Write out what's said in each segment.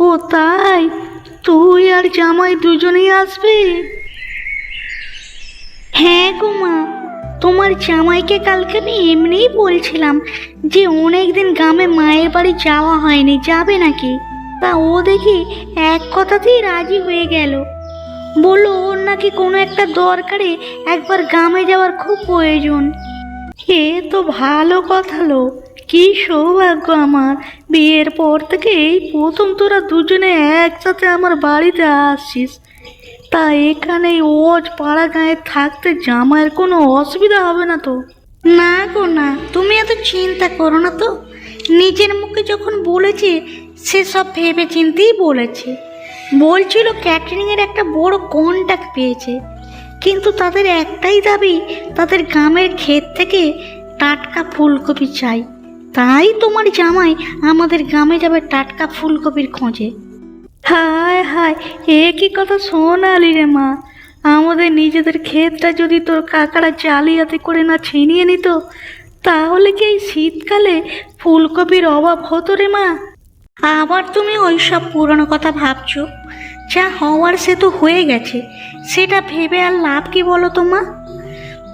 ও তাই? তুই আর জামাই দুজনেই আসবি? হ্যাঁ গো মা, তোমার জামাইকে কালকে আমি এমনিই বলছিলাম যে অনেক দিন গ্রামে মায়ের বাড়ি যাওয়া হয়নি, যাবে নাকি? তা ও দেখি এক কথাতেই রাজি হয়ে গেল। বলল, ওর নাকি কোনো একটা দরকারে একবার গ্রামে যাওয়ার খুব প্রয়োজন। এ তো ভালো কথা লো কি সৌভাগ্য আমার। বিয়ের পর থেকে এই প্রথম তোরা দুজনে একসাথে আমার বাড়িতে আসছিস। তা এখানে ওজ পাড়া গায়ে থাকতে জামাইয়ের কোনো অসুবিধা হবে না তো? না গো না, তুমি এত চিন্তা করো না তো। নিজের মুখে যখন বলেছে, সেসব ভেবে চিন্তেই বলেছে। বলছিল ক্যাটারিংয়ের একটা বড় কন্ট্যাক্ট পেয়েছে। কিন্তু তাদের একটাই দাবি, তাদের গ্রামের ক্ষেত থেকে টাটকা ফুলকপি চাই। তাই তোমার জামাই আমাদের গ্রামে যাবে টাটকা ফুলকপির খোঁজে। হায় হায়, এ কি কথা শোনালি রে মা। আমাদের নিজেদের ক্ষেতটা যদি তোর কাকারা জালিয়াতি করে না ছিনিয়ে নিত, তাহলে কি এই শীতকালে ফুলকপির অভাব হতো রে মা? আবার তুমি ওইসব পুরনো কথা ভাবছ। যা হওয়ার সে তো হয়ে গেছে। সেটা ভেবে আর লাভ কি বলো তো মা?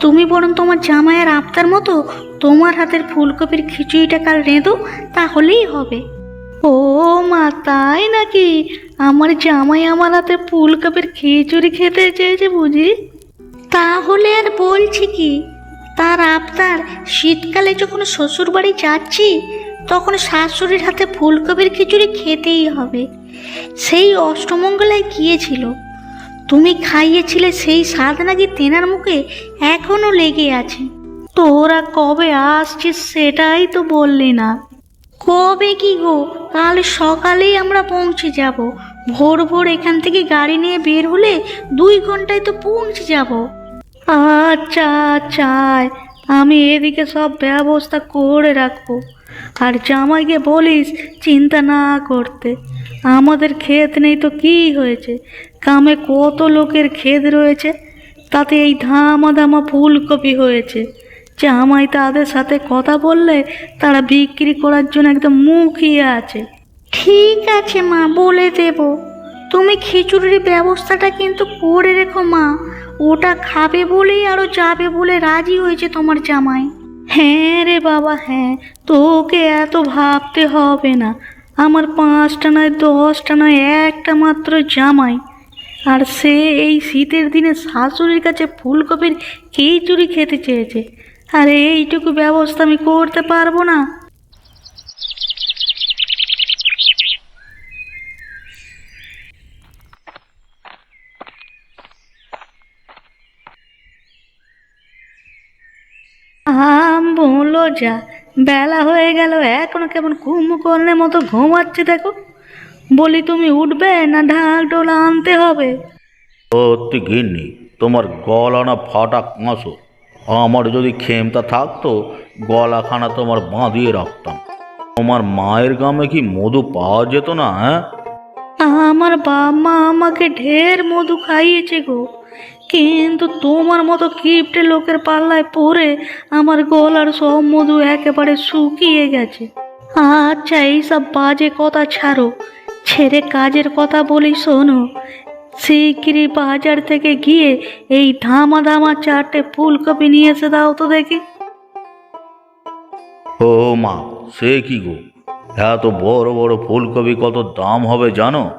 তুমি বরং তোমার জামাইয়ের আবতার মতো তোমার হাতের ফুলকপির খিচুড়িটা কাল রেঁধো, তাহলেই হবে। ও মা, তাই নাকি? আমার জামাই আমার হাতে ফুলকপির খিচুড়ি খেতে চেয়েছে বুঝি? তাহলে আর বলছি কি, তার আবতার শীতকালে যখন শ্বশুর বাড়ি যাচ্ছি, তখন শাশুড়ির হাতে ফুলকপির খিচুড়ি খেতেই হবে। সেই অষ্টমঙ্গলায় গিয়েছিল। তুমি খাইয়েছিলে সেই স্বাদ নাকি তেনার মুখে এখনও লেগে আছে? তোরা কবে আসছিস সেটাই তো বললি না। কবে কি গো? কাল সকালেই আমরা পৌঁছে যাব। ভোর ভোর এখান থেকে গাড়ি নিয়ে বের হলে দুই ঘন্টায় তো পৌঁছে যাব। আচ্ছা আচ্ছা আয়। আমি এদিকে সব ব্যবস্থা করে রাখব। আর জামাইকে বলিস চিন্তা না করতে। আমাদের ক্ষেত নেই তো কি হয়েছে? গ্রামে কত লোকের ক্ষেত রয়েছে? তাতে এই ধামা ধামা ফুলকপি হয়েছে। জামাই তাদের সাথে কথা বললে তারা বিক্রি করার জন্য একদম মুখিয়ে আছে। ঠিক আছে মা বলে দেব। তুমি খিচুড়ির ব্যবস্থাটা কিন্তু করে রেখো মা। ওটা খাবে বলেই আরও যাবে বলে রাজি হয়েছে তোমার জামাই। হ্যাঁ রে বাবা হ্যাঁ। তোকে এত ভাবতে হবে না। আমার পাঁচটা নয়, দশটা নয়, একটা মাত্র জামাই। আর সে এই শীতের দিনে শাশুড়ির কাছে ফুলকপির খিচুড়ি খেতে চেয়েছে। আর এইটুকু ব্যবস্থা আমি করতে পারব না। আম যা বেলা হয়ে গেল এখনও কেমন কুম্ভকর্ণের মতো ঘুমাচ্ছে দেখো। বলি তুমি উঠবে না ঢাক ডোলা আনতে হবে? সত্যি গিন্নি তোমার গলা না ফাটা কাঁসো। আমার যদি খেমটা থাকতো গলাখানা তোমার বাঁধিয়ে রাখতাম। তোমার মায়ের গ্রামে কি মধু পাওয়া যেত না হ্যাঁ? আমার বাবা মা আমাকে ঢের মধু খাইয়েছে গো। কিন্তু তোমার মতো কিপটে লোকের পাল্লায় পড়ে আমার গলার সব মধু একেবারে শুকিয়ে গেছে। আচ্ছা এইসব বাজে কথা ছাড়ো। ছেড়ে কাজের কথা বলি শোনো। শিগগিরই বাজার থেকে গিয়ে এই ধামা ধামা চারটে ফুলকপি নিয়ে এসে দাও তো দেখি। ও মা সে কি গো? এত বড় বড় ফুলকপি কত দাম হবে জানো?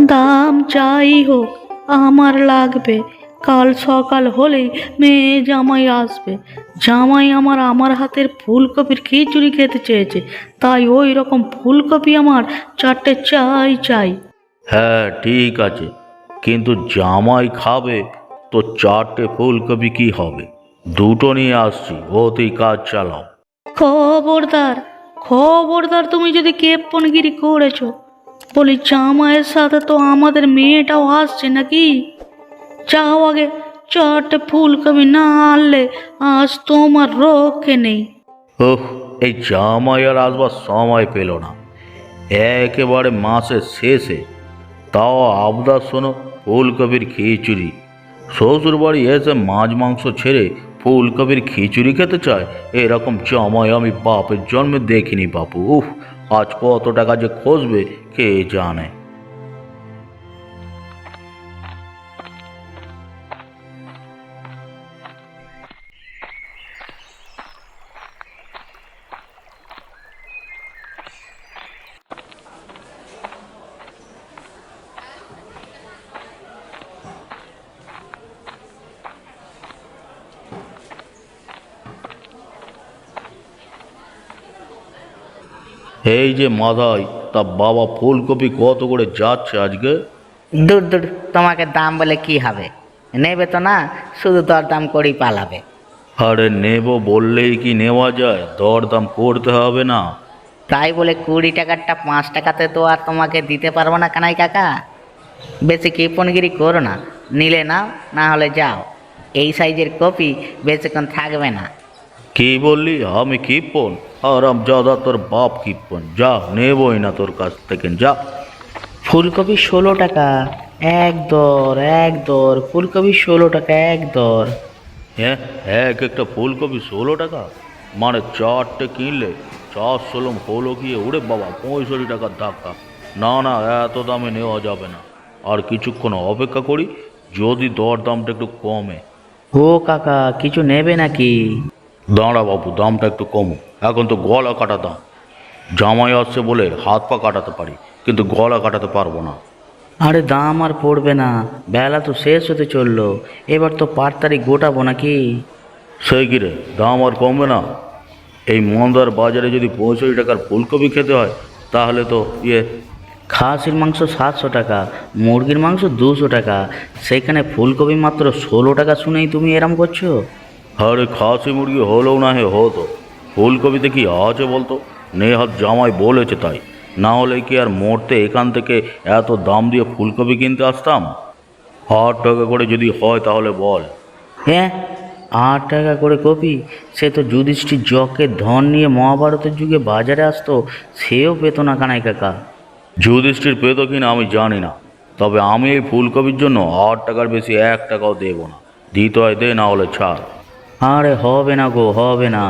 দাম যাই হোক আমার লাগবে। কাল সকাল হলেই মেয়ে জামাই আসবে। জামাই আমার আমার হাতের ফুলকপির খিচুড়ি খেতে চেয়েছে। তাই ওই রকম ফুলকপি আমার চারটে চাই চাই। হ্যাঁ ঠিক আছে। কিন্তু জামাই খাবে তো চারটে ফুলকপি কি হবে? দুটো নিয়ে আসছি ওতেই কাজ চালাও। খবরদার খবরদার তুমি যদি কেপ্পনগিরি করেছ বলি জামাইয়ের সাথে তো আমাদের মেয়েটাও আসছে নাকি? যাও আগে চারটে ফুলকপি না আনলে আজ তোমার রক্ষে নেই। ওহ এই জামাই আর আসবার সময় পেল না। একেবারে মাসের শেষে। তাও আবদার শোনো, ফুলকপির খিচুড়ি। শ্বশুর বাড়ি এসে মাছ মাংস ছেড়ে ফুলকপির খিচুড়ি খেতে চায়, এরকম জামাই আমি বাপের জন্মে দেখিনি বাপু। উফ, আজ কত টাকা যে খসবে, কে জানে। এই যে মাথায় তা বাবা ফুলকপি কত করে যাচ্ছে আজকে? দূর দূর তোমাকে দাম বলে কি হবে? নেবে তো না শুধু দর দাম করেই পালাবে। আরে নেব বললেই কি নেওয়া যায়? দরদাম করতে হবে না। তাই বলে কুড়ি টাকারটা পাঁচ টাকাতে তো আর তোমাকে দিতে পারব না কানাই কাকা। বেশি কৃপণগিরি করো না। নিলে নাও না হলে যাও। এই সাইজের কপি বেশিক্ষণ থাকবে না। কি বললি? আমি কিপন? আরাম জাদা তোর বাপ কিপন? যা নেবই না তোর কাছ থেকে যা। ফুলকপি ষোলো টাকা এক দর এক দর ফুলকপি ষোলো টাকা এক দর। হ্যাঁ এক একটা ফুলকপি ষোলো টাকা? মানে চারটে কিনলে চার ষোলো হলো গিয়ে ওরে বাবা পঁয়ষট্টি টাকার ধাক্কা। না না এত দামে নেওয়া যাবে না। আর কিছুক্ষণ অপেক্ষা করি যদি দর দামটা একটু কমে। ও কাকা কিছু নেবে নাকি? দাঁড়া বাবু দামটা একটু কমো। এখন তো গলা কাটা দাম। জামাই আসছে বলে হাত পা কাটাতে পারি কিন্তু গলা কাটাতে পারব না। আরে দাম আর পড়বে না। বেলা তো শেষ হতে চলল। এবার তো পাট তারিখ গোটাবো নাকি? সেই কিরে দাম আর কমবে না? এই মন্দার বাজারে যদি পঁয়ষট্টি টাকার ফুলকপি খেতে হয় তাহলে তো ইয়ে। খাসির মাংস সাতশো টাকা মুরগির মাংস দুশো টাকা সেখানে ফুলকপি মাত্র ষোলো টাকা শুনেই তুমি এরম করছ? আরে খাসি মুরগি হলেও না হে হতো। ফুলকপিতে কি আছে বলতো? নেহাত জামাই বলেছে তাই। না হলে কি আর মরতে এখান থেকে এত দাম দিয়ে ফুলকপি কিনতে আসতাম? আট টাকা করে যদি হয় তাহলে বল। হ্যাঁ আট টাকা করে কপি? সে তো যুধিষ্ঠির যকের ধন নিয়ে মহাভারতের যুগে বাজারে আসতো সেও পেত না কানাই কাকা। যুধিষ্ঠির পেত কিনা আমি জানি না। তবে আমি এই ফুলকপির জন্য আট টাকার বেশি এক টাকাও দেবো না। দিতে হয় দে না হলে ছাড়। আরে হবে না গো হবে না।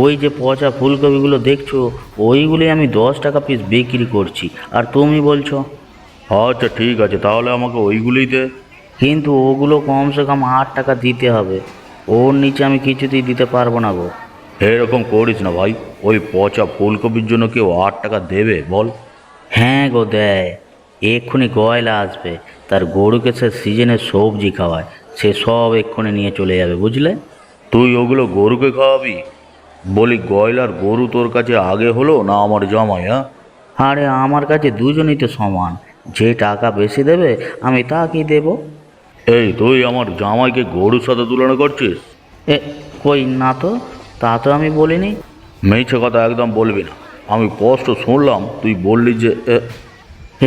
ওই যে পচা ফুলকপিগুলো দেখছ ওইগুলোই আমি দশ টাকা পিস বিক্রি করছি। আর তুমি বলছো? আচ্ছা ঠিক আছে তাহলে আমাকে ওইগুলোই দে। কিন্তু ওগুলো কমসে কম আট টাকা দিতে হবে। ওর নিচে আমি কিছুতেই দিতে পারব না গো। এরকম করিস না ভাই ওই পচা ফুলকপির জন্য কেউ আট টাকা দেবে বল। হ্যাঁ গো দেয়। এক্ষুনি গয়লা আসবে তার গরুকে সে সিজনে সবজি খাওয়ায় সে সব এক্ষুনি নিয়ে চলে যাবে বুঝলে? তুই ওগুলো গরুকে খাওয়াবি? বলি গয়লার গরু তোর কাছে আগে হলো না আমার জামাই হ্যাঁ? আরে আমার কাছে দুজনই তো সমান। যে টাকা বেশি দেবে আমি তাকেই দেবো? এই তুই আমার জামাইকে গরুর সাথে তুলনা করছিস? এ কই না তো তা তো আমি বলিনি। মিছে কথা একদম বলবি না। আমি স্পষ্ট শুনলাম তুই বললি যে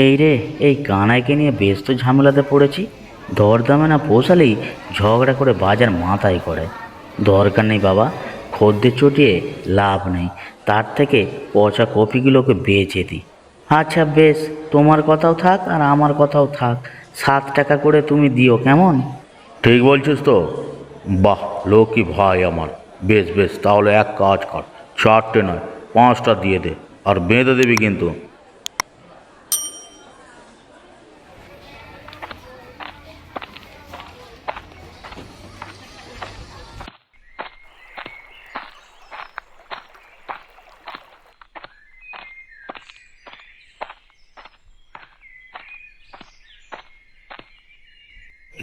এই রে এই কানাইকে নিয়ে বেশ তো ঝামেলাতে পড়েছি। দরদামে না পোষালেই ঝগড়া করে বাজার মাথায় করে। দরকার নেই বাবা। খদ্দের চটিয়ে লাভ নেই। তার থেকে পচা কপিগুলোকে বেচে দিই আচ্ছা বেশ, তোমার কথাও থাক আর আমার কথাও থাক। সাত টাকা করে তুমি দিও কেমন? ঠিক বলছিস তো। বাহ, লক্ষ্মী ভাই আমার। বেশ বেশ, তাহলে এক কাজ কর। চারটে নয়, পাঁচটা দিয়ে দে। আর বেঁধে দিবি কিন্তু।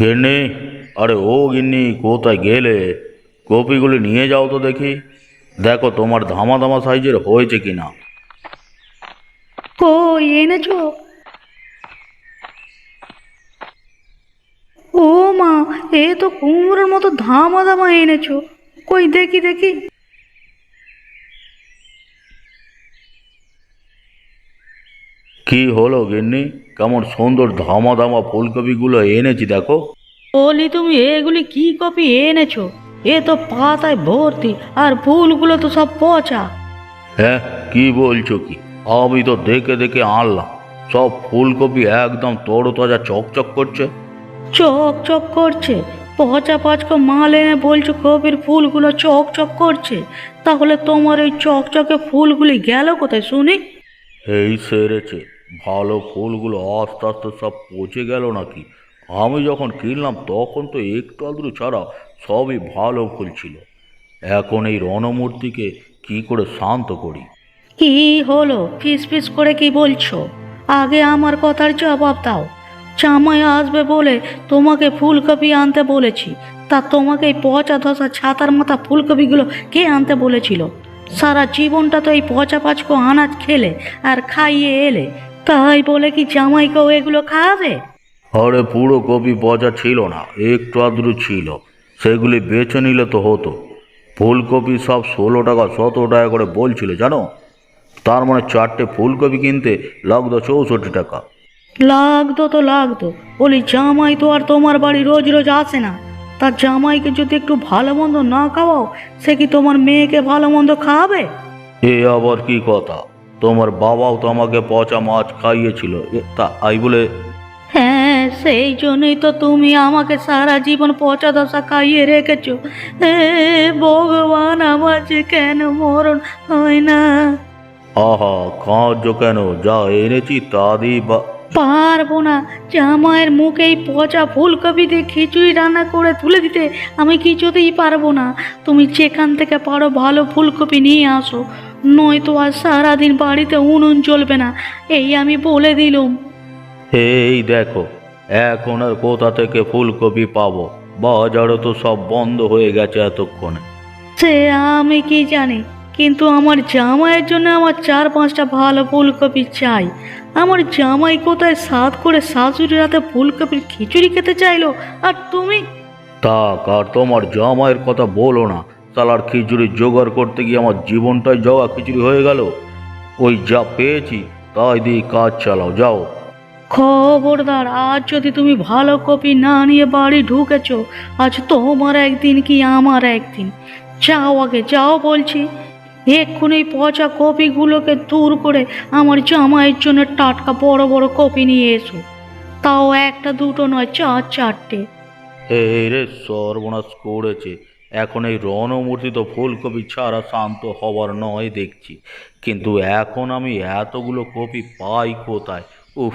গিন্নি, আরে ও গিন্নি, কোথায় গেলে? কপিগুলি নিয়ে যাও তো দেখি। দেখো তোমার ধামা ধামা সাইজের হয়েছে কিনা। ও এনেছো? ও মা, এ তো কুমড়োর মতো ধামা ধামা এনেছো। কই দেখি দেখি। কি হলো গিন্নি? কেমন সুন্দর ধামা ধামা ফুলকপিগুলো এনেছি দেখো। বলি তুমি এগুলি কি কপি এনেছো? এ তো পাতায় ভর্তি আর ফুলগুলো তো সব পচা। হ্যাঁ কি বলছো কি? আমি তো দেখে দেখে আনলাম। সব ফুলকপি একদম তরতাজা চকচক করছে। চক চক করছে? পচা পাচকা মাল এনে বলছো কপির ফুলগুলো চক চক করছে? তাহলে তোমার ওই চকচকে ফুলগুলি গেল কোথায় শুনি? এই সেরেছে। ভালো ফুলগুলো আস্তে আস্তে সব পচে গেল নাকি? আমি যখন কিনলাম, তখন তো একটু আদ্রু ছাড়া সবই ভালো ফুল ছিল। এখন এই রণমূর্তিকে কি করে শান্ত করি? কি হলো? ফিস ফিস করে কি বলছো? আগে আমার কথার জবাব দাও। জামাই আসবে বলে তোমাকে ফুলকপি আনতে বলেছি। তা তোমাকে এই পচা ধসা ছাতার মাথা ফুলকপিগুলো কে আনতে বলেছিল? সারা জীবনটা তো এই পচা পাচকো আনাজ খেলে আর খাইয়ে এলে। তাই বলে কি জামাই জামাইকেও এগুলো খাওয়াবে? আরে পুরো কপি পচা ছিল না একটু আদ্রু ছিল। সেগুলি বেছে নিলে তো হতো। ফুলকপি সব ষোলো টাকা সতেরো টাকা করে বলছিল জানো? তার মানে চারটে ফুলকপি কিনতে লাগতো চৌষট্টি টাকা। লাগতো তো লাগতো। বলি জামাই তো আর তোমার বাড়ি রোজ রোজ আসে না। তার জামাইকে যদি একটু ভালো মন্দ না খাওয়াও সে কি তোমার মেয়েকে ভালো মন্দ খাওয়াবে? এ আবার কি কথা? তোমার বাবাও তো আমাকে পচা মাছ খাইয়েছিল। তা আই বলে হ্যাঁ সেই জন্যই তো তুমি আমাকে সারা জীবন পচা দশা খাইয়ে রেখেছ। ভগবান আমার যে কেন মরণ হয় না? আহা কাঁদছো কেন? যা এনেছি তা দিই বা পারব না। জামাইয়ের মুখে এই পচা ফুলকপি দিয়ে খিচুড়ি রান্না করে তুলে দিতে আমি কিছুতেই পারব না। তুমি যেখান থেকে পারো ভালো ফুলকপি নিয়ে আসো। নয়তো আর সারাদিন বাড়িতে উনুন চলবে না। এই আমি বলে দিলুম। এই দেখো এখন আর কোথা থেকে ফুলকপি পাবো? বাজারও তো সব বন্ধ হয়ে গেছে এতক্ষণে। সে আমি কি জানি? কিন্তু আমার জামাইয়ের জন্য আমার চার পাঁচটা ভালো ফুলকপি চাই। আমার জামাই কোথায় সাত করে শাশুড়ি রাতে ফুলকপির খিচুড়ি খেতে চাইলো? আর তুমি? তাক আর তোমার জামাইয়ের কথা বলো না। তালার খিচুড়ি জোগাড় করতে গিয়ে আমার জীবনটাই জগা খিচুড়ি হয়ে গেল। ওই যা পেয়েছি তাই দিয়ে কাজ চালাও যাও। খবরদার আজ যদি তুমি ভালো কপি না নিয়ে বাড়ি ঢুকেছো আজ তোমার একদিন কি আমার একদিন? যাও আগে যাও বলছি। এক্ষুনি পচা কপিগুলোকে দূর করে আমার জামাইয়ের জন্য টাটকা বড় বড় কপি নিয়ে এসো। তাও একটা দুটো নয়, চার, চারটে। রে, সর্বনাশ করেছে। এখন এই রণমূর্তি তো ফুলকপি ছাড়া শান্ত হবার নয় দেখছি। কিন্তু এখন আমি এতগুলো কপি পাই কোথায়? উফ।